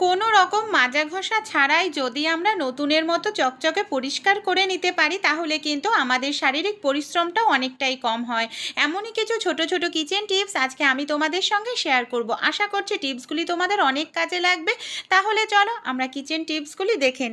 কোনো রকম মাজা ঘষা ছাড়াই যদি আমরা নতুনের মতো চকচকে পরিষ্কার করে নিতে পারি, তাহলে কিন্তু আমাদের শারীরিক পরিশ্রমটাও অনেকটাই কম হয়। এমনই কিছু ছোট ছোট কিচেন টিপস আজকে আমি তোমাদের সঙ্গে শেয়ার করব। আশা করছি টিপসগুলি তোমাদের অনেক কাজে লাগবে। তাহলে চলো আমরা কিচেন টিপসগুলি দেখে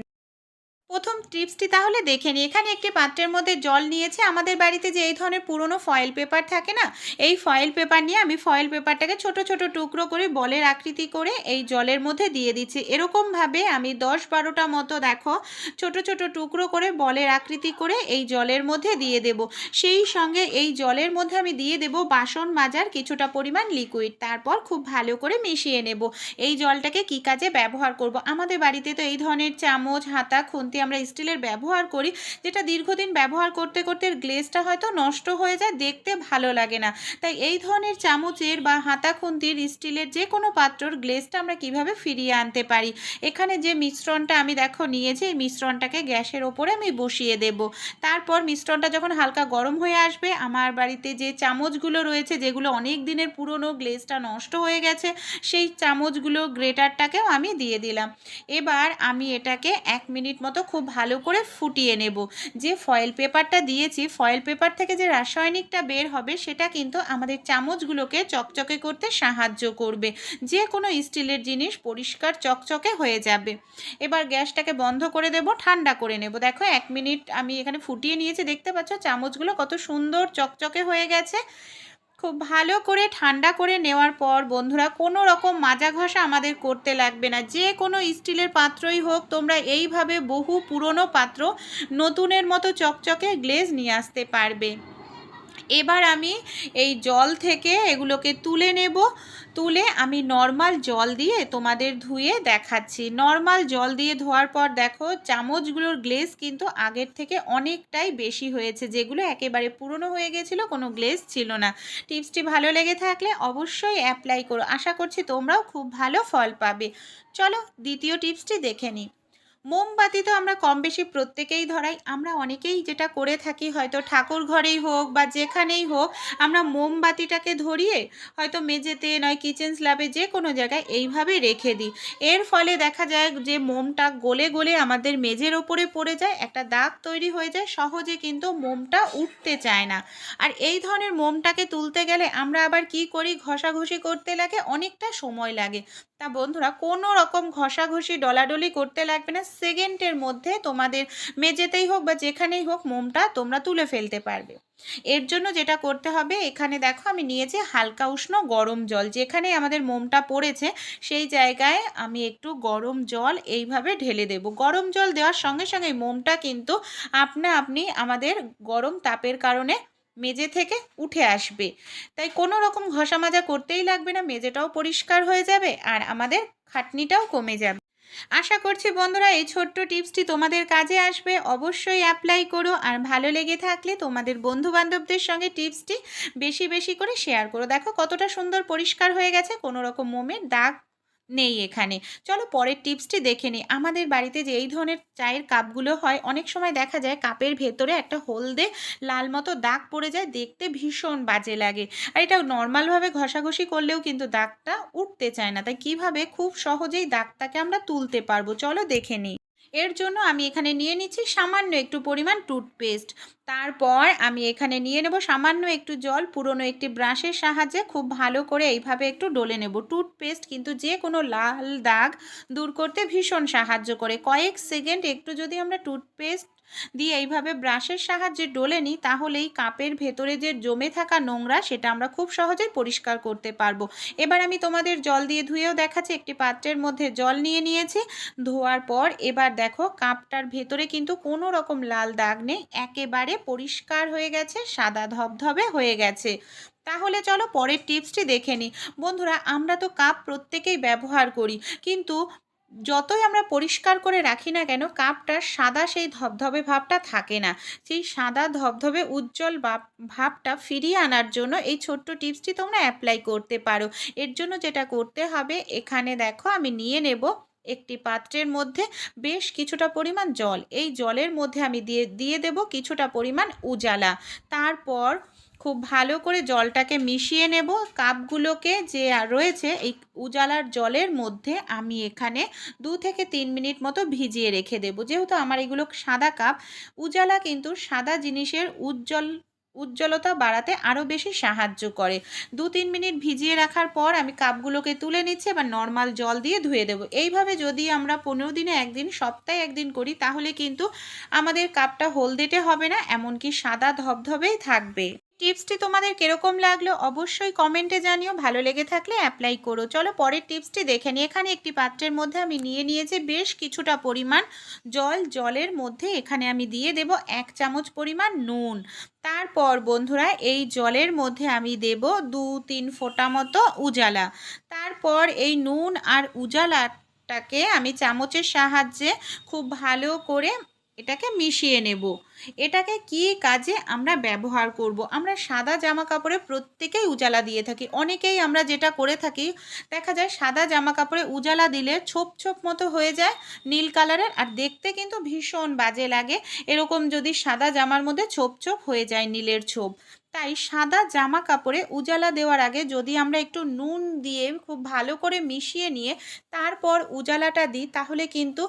প্রথম টিপসটি তাহলে দেখে নিই। এখানে একটি পাত্রের মধ্যে জল নিয়েছে। আমাদের বাড়িতে যে এই ধরনের পুরনো ফয়েল পেপার থাকে না, এই ফয়েল পেপার নিয়ে আমি ফয়েল পেপারটাকে ছোট ছোট টুকরো করে বলের আকৃতি করে এই জলের মধ্যে দিয়ে দিচ্ছি। এরকমভাবে আমি দশ বারোটা মতো দেখো, ছোট ছোট টুকরো করে বলের আকৃতি করে এই জলের মধ্যে দিয়ে দেব। সেই সঙ্গে এই জলের মধ্যে আমি দিয়ে দেব বাসন মাজার কিছুটা পরিমাণ লিকুইড তারপর খুব ভালো করে মিশিয়ে নেব। এই জলটাকে কি কাজে ব্যবহার করব? আমাদের বাড়িতে তো এই ধরনের চামচ, হাতা, খুন্তি আমরা স্টিলের ব্যবহার করি, যেটা দীর্ঘদিন ব্যবহার করতে করতে এর গ্লেজটা হয়তো নষ্ট হয়ে যায়, দেখতে ভালো লাগে না। তাই এই ধরনের চামচের বা হাতা খুন্তির স্টিলের যে কোনো পাত্রর গ্লেজটা আমরা কীভাবে ফিরিয়ে আনতে পারি? এখানে যে মিশ্রণটা আমি দেখো নিয়েছি, এই মিশ্রণটাকে গ্যাসের ওপরে আমি বসিয়ে দেব। তারপর মিশ্রণটা যখন হালকা গরম হয়ে আসবে, আমার বাড়িতে যে চামচগুলো রয়েছে, যেগুলো অনেক দিনের পুরনো গ্লেজটা নষ্ট হয়ে গেছে, সেই চামচগুলো গ্রেটারটাকেও আমি দিয়ে দিলাম। এবার আমি এটাকে এক মিনিট মতো খুব ভালো করে ফুটিয়ে নেব। যে ফয়েল পেপারটা দিয়েছি ফয়েল পেপার থেকে যে রাসায়নিকটা বের হবে, সেটা কিন্তু আমাদের চামচগুলোকে চকচকে করতে সাহায্য করবে। যে কোনো স্টিলের জিনিস পরিষ্কার চকচকে হয়ে যাবে। এবার গ্যাসটাকে বন্ধ করে দেব, ঠান্ডা করে নেব। দেখো, এক মিনিট আমি এখানে ফুটিয়ে নিয়েছি, দেখতে পাচ্ছ? চামচগুলো কত সুন্দর চকচকে হয়ে গেছে। খুব ভালো করে ঠান্ডা করে নেওয়ার পর বন্ধুরা, কোনো রকম মাজা ঘষা আমাদের করতে লাগবে না। যে কোনো স্টিলের পাত্রই হোক, তোমরা এইভাবে বহু পুরনো পাত্র নতুনের মতো চকচকে গ্লেজ নিয়ে আসতে পারবে। এবার আমি এই জল থেকে এগুলোকে তুলে নেব। তুলে আমি নর্মাল জল দিয়ে তোমাদের ধুয়ে দেখাচ্ছি। নর্মাল জল দিয়ে ধোয়ার পর দেখো, চামচগুলোর গ্লেজ কিন্তু আগের থেকে অনেকটাই বেশি হয়েছে। যেগুলো একেবারে পুরনো হয়ে গেছিল, কোনো গ্লেজ ছিল না। টিপসটি ভালো লেগে থাকলে অবশ্যই অ্যাপ্লাই করো। আশা করছি তোমরাও খুব ভালো ফল পাবে। চলো দ্বিতীয় টিপসটি দেখে নিই। মোমবাতি তো আমরা কম বেশি প্রত্যেকেই ধরাই। আমরা অনেকেই যেটা করে থাকি, হয়তো ঠাকুর ঘরেই হোক বা যেখানেই হোক, আমরা মোমবাতিটাকে ধরিয়ে হয়তো মেঝেতে নয় কিচেন স্ল্যাবে যে কোনো জায়গায় এইভাবে রেখে দিই। এর ফলে দেখা যায় যে মোমটা গলে গলে আমাদের মেঝের ওপরে পড়ে যায়, একটা দাগ তৈরি হয়ে যায়, সহজে কিন্তু মোমটা উঠতে চায় না। আর এই ধরনের মোমটাকে তুলতে গেলে আমরা আবার কি করি? ঘষাঘষি করতে লাগে, অনেকটা সময় লাগে। তা বন্ধুরা, কোনো রকম ঘষাঘষি, ডলাডলি করতে লাগবে না সেকেন্ডের মধ্যে তোমাদের মেঝেতেই হোক বা যেখানেই হোক মোমটা তোমরা তুলে ফেলতে পারবে। এর জন্য যেটা করতে হবে, এখানে দেখো আমি নিয়েছি হালকা উষ্ণ গরম জল। যেখানে আমাদের মোমটা পড়েছে, সেই জায়গায় আমি একটু গরম জল এইভাবে ঢেলে দেব। গরম জল দেওয়ার সঙ্গে সঙ্গে মোমটা কিন্তু আপনা আপনি আমাদের গরম তাপের কারণে মেঝে থেকে উঠে আসবে। তাই কোনো রকম ঘষা মাজা করতেই লাগবে না, মেঝেটাও পরিষ্কার হয়ে যাবে আর আমাদের খাটনিটাও কমে যাবে। আশা করছি বন্ধুরা এই ছোট্ট টিপসটি তোমাদের কাজে আসবে। অবশ্যই অ্যাপ্লাই করো আর ভালো লেগে থাকলে তোমাদের বন্ধুবান্ধবদের সঙ্গে টিপসটি বেশি বেশি করে শেয়ার করো। দেখো কতটা সুন্দর পরিষ্কার হয়ে গেছে কোনো রকম মোমের দাগ নেই এখানে। চলো পরের টিপসটি দেখে নিই। আমাদের বাড়িতে যে এই ধরনের চায়ের কাপগুলো হয়, অনেক সময় দেখা যায় কাপের ভেতরে একটা হলদে লাল মতো দাগ পড়ে যায়, দেখতে ভীষণ বাজে লাগে। আর এটা নর্মালভাবে ঘষাঘষি করলেও কিন্তু দাগটা উঠতে চায় না। তাই কীভাবে খুব সহজেই দাগটাকে আমরা তুলতে পারব? চলো দেখে নিই। এর জন্য আমি এখানে নিয়ে নিচ্ছি সামান্য একটু পরিমাণ টুথপেস্ট। তারপর আমি এখানে নিয়ে নেব সামান্য একটু জল, পুরনো একটি ব্রাশের সাহায্যে খুব ভালো করে এইভাবে একটু ডলে নেব। টুথপেস্ট কিন্তু যে কোনো লাল দাগ দূর করতে ভীষণ সাহায্য করে। কয়েক সেকেন্ড একটু যদি আমরা টুথপেস্ট দিয়ে এইভাবে ব্রাশের সাহায্যে ডলে নিই, তাহলেই কাপের ভেতরে যে জমে থাকা নোংরা সেটা আমরা খুব সহজেই পরিষ্কার করতে পারব। এবার আমি তোমাদের জল দিয়ে ধুয়েও দেখাচ্ছি, একটি পাত্রের মধ্যে জল নিয়ে নিয়েছি। ধোয়ার পর এবার দেখো কাপটার ভেতরে কিন্তু কোনো রকম লাল দাগ নেই, একেবারে পরিষ্কার হয়ে গেছে, সাদা ধবধবে হয়ে গেছে। তাহলে চলো পরের টিপসটি দেখে নিই। বন্ধুরা, আমরা তো কাপ প্রত্যেকেই ব্যবহার করি, কিন্তু যতই আমরা পরিষ্কার করে রাখি না কেন কাপটার সাদা সেই ধবধবে ভাবটা থাকে না। সেই সাদা ধবধবে উজ্জ্বল ভাবটা ফিরিয়ে আনার জন্য এই ছোট্ট টিপসটি তোমরা অ্যাপ্লাই করতে পারো। এর জন্য যেটা করতে হবে, এখানে দেখো আমি নিয়ে নেব একটি পাত্রের মধ্যে বেশ কিছুটা পরিমাণ জল। এই জলের মধ্যে আমি দিয়ে দিয়ে দেব কিছুটা পরিমাণ উজালা। তারপর খুব ভালো করে জলটাকে মিশিয়ে নেব। কাপগুলোকে যে রয়েছে এই উজালার জলের মধ্যে আমি এখানে দু থেকে তিন মিনিট মতো ভিজিয়ে রেখে দেবো। যেহেতু আমার এগুলো সাদা কাপ, উজালা কিন্তু সাদা জিনিসের উজ্জ্বল, উজ্জ্বলতা বাড়াতে আরও বেশি সাহায্য করে। দু তিন মিনিট ভিজিয়ে রাখার পর আমি কাপগুলোকে তুলে নিচ্ছি, এবার নর্মাল জল দিয়ে ধুয়ে দেবো। এইভাবে যদি আমরা পনেরো দিনে একদিন, সপ্তাহে একদিন করি, তাহলে কিন্তু আমাদের কাপটা হলদেটে হবে না, এমনকি সাদা ধবধবেই থাকবে। টিপসটি তোমাদের কীরকম লাগল অবশ্যই কমেন্টে জানিও, ভালো লেগে থাকলে অ্যাপ্লাই করো। চলো পরের টিপসটি দেখে নিই। এখানে একটি পাত্রের মধ্যে আমি নিয়ে নিয়েছি বেশ কিছুটা পরিমাণ জল। জলের মধ্যে এখানে আমি দিয়ে দেব এক চামচ পরিমাণ নুন। তারপর বন্ধুরা এই জলের মধ্যে আমি দেব দু তিন ফোঁটা মতো উজালা। তারপর এই নুন আর উজালাটাকে আমি চামচের সাহায্যে খুব ভালো করে এটাকে মিশিয়ে নেব। এটাকে কি কাজে আমরা ব্যবহার করব? আমরা সাদা জামা কাপড়ে প্রত্যেকেই উজালা দিয়ে থাকি। অনেকেই আমরা যেটা করে থাকি, দেখা যায় সাদা জামা কাপড়ে উজালা দিলে ছোপ ছোপ মতো হয়ে যায় নীল কালারের আর দেখতে কিন্তু ভীষণ বাজে লাগে। এরকম যদি সাদা জামার মধ্যে ছোপ ছোপ হয়ে যায় নীলের ছোপ তাই সাদা জামা কাপড়ে উজালা দেওয়ার আগে যদি আমরা একটু নুন দিয়ে খুব ভালো করে মিশিয়ে নিয়ে তারপর উজালাটা দিই, তাহলে কিন্তু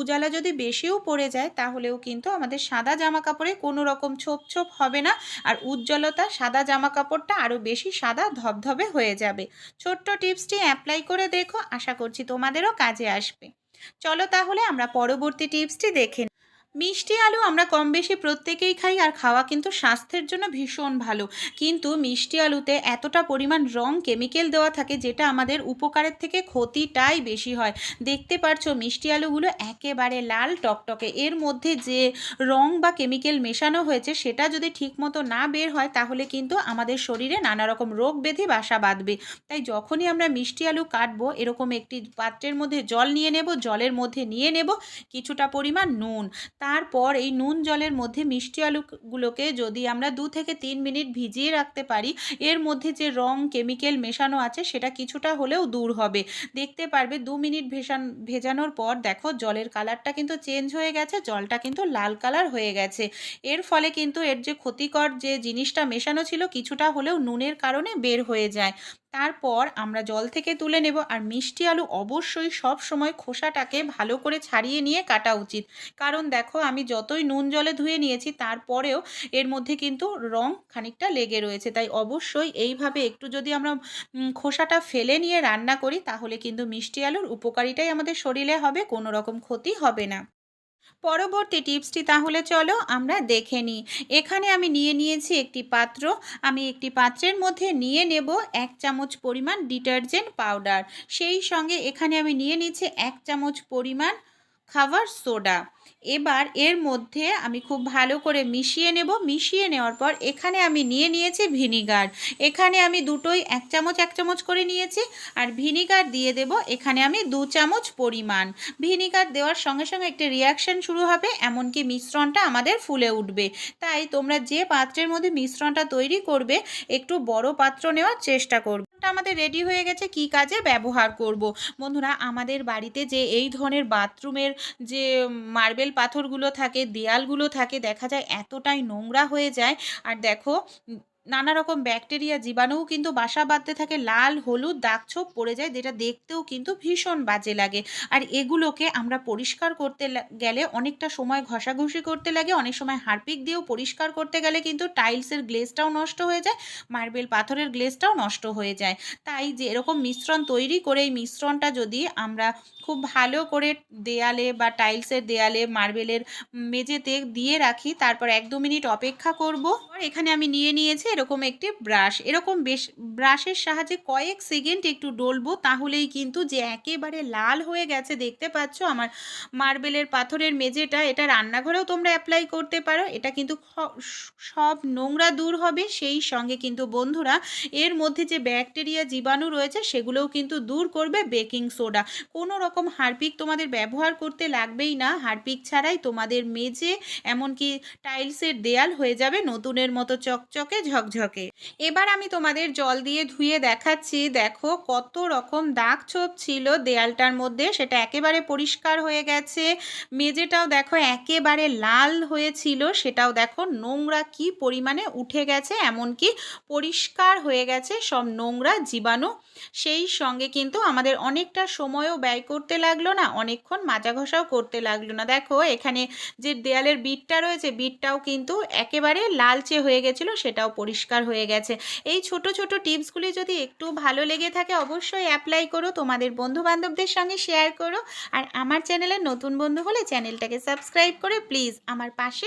উজালা যদি বেশিও পড়ে যায়, তাহলেও কিন্তু আমাদের সাদা জামা কাপড়ে কোনো রকম ছোপ ছোপ হবে না আর উজ্জ্বলতা, সাদা জামা কাপড়টা আরও বেশি সাদা ধবধবে হয়ে যাবে ছোট্ট টিপসটি অ্যাপ্লাই করে দেখো, আশা করছি তোমাদেরও কাজে আসবে চলো তাহলে আমরা পরবর্তী টিপসটি দেখে। মিষ্টি আলু আমরা কম বেশি প্রত্যেকেই খাই আর খাওয়া কিন্তু স্বাস্থ্যের জন্য ভীষণ ভালো। কিন্তু মিষ্টি আলুতে এতটা পরিমাণ রং কেমিক্যাল দেওয়া থাকে যেটা আমাদের উপকারের থেকে ক্ষতিটাই বেশি হয়। দেখতে পারছ মিষ্টি আলুগুলো একেবারে লাল টকটকে। এর মধ্যে যে রং বা কেমিক্যাল মেশানো হয়েছে সেটা যদি ঠিকমতো না বের হয় তাহলে কিন্তু আমাদের শরীরে নানা রকম রোগ ব্যাধি বাসা বাঁধবে। তাই যখনই আমরা মিষ্টি আলু কাটবো, এরকম একটি পাত্রের মধ্যে জল নিয়ে নেব, জলের মধ্যে নিয়ে নেব, কিছুটা পরিমাণ নুন। তারপর এই নুন জলের মধ্যে মিষ্টি আলুগুলোকে যদি আমরা দু থেকে তিন মিনিট ভিজিয়ে রাখতে পারি, এর মধ্যে যে রং কেমিক্যাল মেশানো আছে সেটা কিছুটা হলেও দূর হবে। দেখতে পারবে দু মিনিট ভেসান ভেজানোর পর দেখো জলের কালারটা কিন্তু চেঞ্জ হয়ে গেছে, জলটা কিন্তু লাল কালার হয়ে গেছে। এর ফলে কিন্তু এর যে ক্ষতিকর যে জিনিসটা মেশানো ছিল কিছুটা হলেও নুনের কারণে বের হয়ে যায়। তারপর আমরা জল থেকে তুলে নেব আর মিষ্টি আলু অবশ্যই সব সময় খোসাটাকে ভালো করে ছাড়িয়ে নিয়ে কাটা উচিত। কারণ দেখো আমি যতই নুন জলে ধুয়ে নিয়েছি তারপরেও এর মধ্যে কিন্তু রং খানিকটা লেগে রয়েছে। তাই অবশ্যই এইভাবে একটু যদি আমরা খোসাটা ফেলে নিয়ে রান্না করি তাহলে কিন্তু মিষ্টি আলুর উপকারিতাই আমাদের শরীরে হবে, কোনো রকম ক্ষতি হবে না। পরবর্তী টিপসটি তাহলে চলো আমরা দেখে নিই। এখানে আমি নিয়ে নিয়েছি একটি পাত্র। আমি একটি পাত্রের মধ্যে নিয়ে নেব এক চামচ পরিমাণ ডিটারজেন্ট পাউডার। সেই সঙ্গে এখানে আমি নিয়ে নিচ্ছি এক চামচ পরিমাণ খাবার সোডা। এবার এর মধ্যে আমি খুব ভালো করে মিশিয়ে নেব। মিশিয়ে নেওয়ার পর এখানে আমি নিয়ে নিয়েছি ভিনিগার। এখানে আমি দুটোই এক চামচ এক চামচ করে নিয়েছি আর ভিনিগার দিয়ে দেব এখানে আমি দু চামচ পরিমাণ। ভিনিগার দেওয়ার সঙ্গে সঙ্গে একটি রিয়াকশন শুরু হবে, এমনকি মিশ্রণটা আমাদের ফুলে উঠবে। তাই তোমরা যে পাত্রের মধ্যে মিশ্রণটা তৈরি করবে, একটু বড় পাত্র নেওয়ার চেষ্টা করবে। এটা আমাদের রেডি হয়ে গেছে, কি কাজে ব্যবহার করব? বন্ধুরা, আমাদের বাড়িতে যে এই ধরনের বাথরুমের যে মার্বেল পাথরগুলো থাকে, দেয়ালগুলো থাকে, দেখা যায় এতটাই নোংরা হয়ে যায়। আর দেখো নানা রকম ব্যাকটেরিয়া জীবাণুও কিন্তু বাসা বাঁধতে থাকে, লাল, হলুদ, দাগ ছোপ পড়ে যায়, যেটা দেখতেও কিন্তু ভীষণ বাজে লাগে। আর এগুলোকে আমরা পরিষ্কার করতে গেলে অনেকটা সময় ঘষাঘষি করতে লাগে, অনেক সময় হারপিক দিয়েও পরিষ্কার করতে গেলে কিন্তু টাইলসের গ্লেজটাও নষ্ট হয়ে যায়, মার্বেল পাথরের গ্লেজটাও নষ্ট হয়ে যায়। তাই যে এরকম মিশ্রণ তৈরি করে এই মিশ্রণটা যদি আমরা খুব ভালো করে দেয়ালে বা টাইলসের দেয়ালে মার্বেলের মেঝেতে দিয়ে রাখি, তারপর এক দু মিনিট অপেক্ষা করব। এখানে আমি নিয়ে নিয়েছি এরকম একটি ব্রাশ এরকম বেশ ব্রাশের সাহায্যে কয়েক সেকেন্ড একটু ডলবো, তাহলেই কিন্তু যে একেবারে লাল হয়ে গেছে দেখতে পাচ্ছ আমার মার্বেলের পাথরের মেঝেটা, এটা রান্নাঘরেও তোমরা অ্যাপ্লাই করতে পারো, এটা কিন্তু সব নোংরা দূর হবে, সেই সঙ্গে কিন্তু বন্ধুরা এর মধ্যে যে ব্যাকটেরিয়া জীবাণু রয়েছে সেগুলোও কিন্তু দূর করবে বেকিং সোডা কোনো রকম হারপিক তোমাদের ব্যবহার করতে লাগবেই না, হারপিক ছাড়াই তোমাদের মেঝে এমনকি টাইলসের দেয়াল হয়ে যাবে, নতুনের মতো চকচকে ঝক ঝকঝকে। এবার আমি তোমাদের জল দিয়ে ধুয়ে দেখাচ্ছি। দেখো কত রকম দাগ ছোপ ছিল দেয়ালটার মধ্যে সেটা একেবারে পরিষ্কার হয়ে গেছে। মেঝেটাও দেখো একেবারে লাল হয়েছিল। সেটাও দেখো নোংরা কি পরিমাণে উঠে গেছে, এমনকি পরিষ্কার হয়ে গেছে। সব নোংরা জীবাণু। সেই সঙ্গে কিন্তু আমাদের অনেকটা সময়ও ব্যয় করতে লাগল না, অনেকক্ষণ মাজা ঘষাও করতে লাগল না। দেখো এখানে যে দেয়ালের বিটটা রয়েছে, বিটটাও কিন্তু একেবারে লালচে হয়ে গেছিল, সেটাও পরিষ্কার হয়ে গেছে। এই ছোট ছোট টিপসগুলি যদি একটু ভালো লেগে থাকে, অবশ্যই অ্যাপ্লাই করো, তোমাদের বন্ধুবান্ধবদের সঙ্গে শেয়ার করো। আর আমার চ্যানেলে নতুন বন্ধু হলে চ্যানেলটাকে সাবস্ক্রাইব করে প্লিজ আমার পাশে